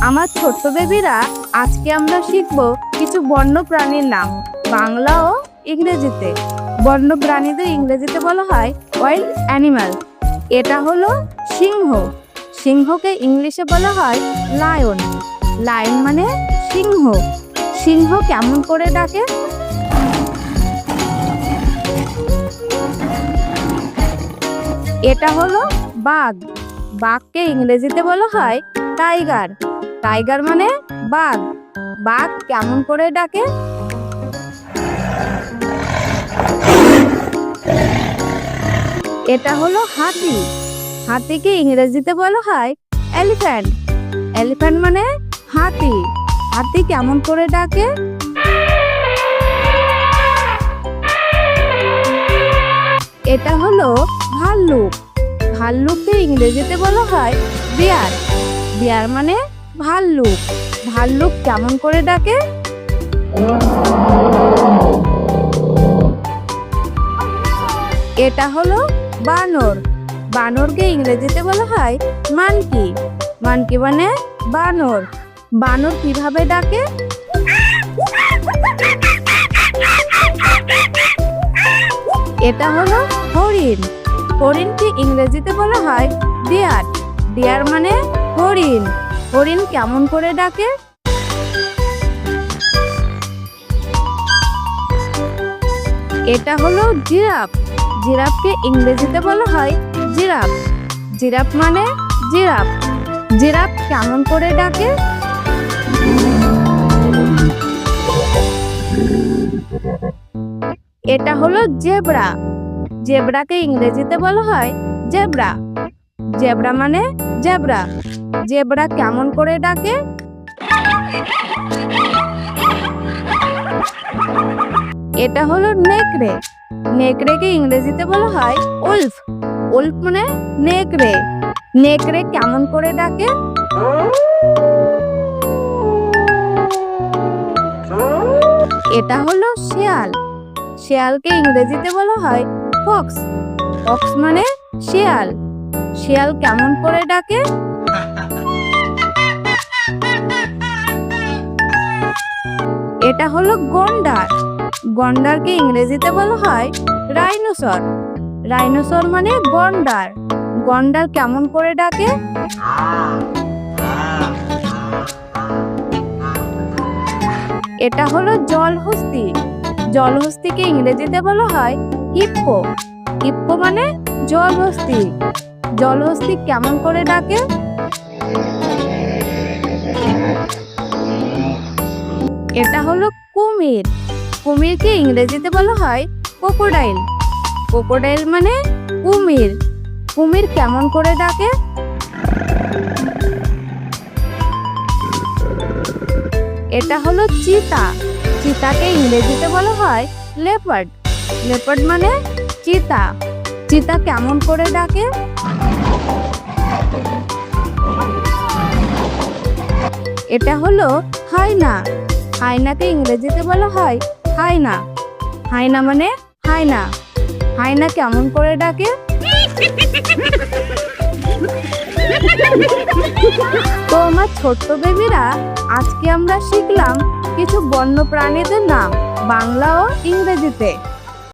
আমার ছোট্ট বেবিরা, আজকে আমরা শিখব কিছু বন্য প্রাণীর নাম, বাংলা ও ইংরেজিতে। বন্য প্রাণীদের ইংরেজিতে বলা হয় ওয়াইল্ড অ্যানিমাল। এটা হলো সিংহ। সিংহকে ইংলিশে বলা হয় লায়ন। লায়ন মানে সিংহ। সিংহ কেমন করে ডাকে? এটা হলো বাঘ। বাঘকে ইংরেজিতে বলা হয় টাইগার। টাইগার মানে বাঘ। বাঘ কেমন করে ডাকে? এটা হলো হাতি। হাতিকে ইংরেজিতে বলা হয় এলিফ্যান্ট। এলিফ্যান্ট মানে হাতি। হাতি কেমন করে ডাকে? এটা হলো ভাল্লুক। ভাল্লুককে ইংরেজিতে বলা হয় বিয়ার। বিয়ার মানে ভাল্লুক ভাল্লুক কেমন করে ডাকে? এটা হলো বানর। বানরকে ইংরেজিতে বলা হয় মানকি। মানকি মানে বানর। বানর কীভাবে ডাকে? এটা হলো হরিণ। হরিণকে ইংরেজিতে বলা হয় ডিয়ার। ডিয়ার মানে হরিণ। হরিণ কেমন করে ডাকে? এটা হলো জিরাফ। জিরাফকে ইংরেজিতে বলা হয় জিরাফ। জিরাফ মানে জিরাফ। জিরাফ কেমন করে ডাকে? এটা হলো জেব্রা। জেব্রাকে ইংরেজিতে বলা হয় জেব্রা। জেব্রা মানে জেব্রা। জেব্রা কেমন করে ডাকে? এটা হলো নেকড়ে। নেকড়েকে ইংরেজিতে বলা হয় উলফ। উলফ মানে নেকড়ে। নেকড়ে কেমন করে ডাকে? এটা হলো শেয়াল। শেয়ালকে ইংরেজিতে বলা হয় ফক্স। ফক্স মানে শেয়াল। শেয়াল কেমন করে ডাকে? এটা হলো গন্ডার। গন্ডারকে ইংরেজিতে বলা হয় রাইনোসর। রাইনোসর মানে গন্ডার। গন্ডার কেমন করে ডাকে? এটা হলো জলহস্তি। জলহস্তিকে ইংরেজিতে বলা হয় হিপ্পো। হিপ্পো মানে জলহস্তি। জলহস্তি কেমন করে ডাকে? এটা হলো কুমির। কুমিরকে ইংরেজিতে বলা হয় কোকোডাইল কোকোডাইল মানে কুমির। কুমির কেমন করে ডাকে? এটা হলো চিতা। চিতাকে ইংরেজিতে বলা হয় লেপার্ড লেপার্ড মানে চিতা। চিতা কেমন করে ডাকে? এটা হলো হাইনা হাইনাকে ইংরেজিতে বলা হয় হাইনা। হাইনা মানে হাইনা। হাইনা কেমন করে ডাকে? তো আমার ছোট্ট বেবিরা, আজকে আমরা শিখলাম কিছু বন্য প্রাণীদের নাম বাংলা ও ইংরেজিতে।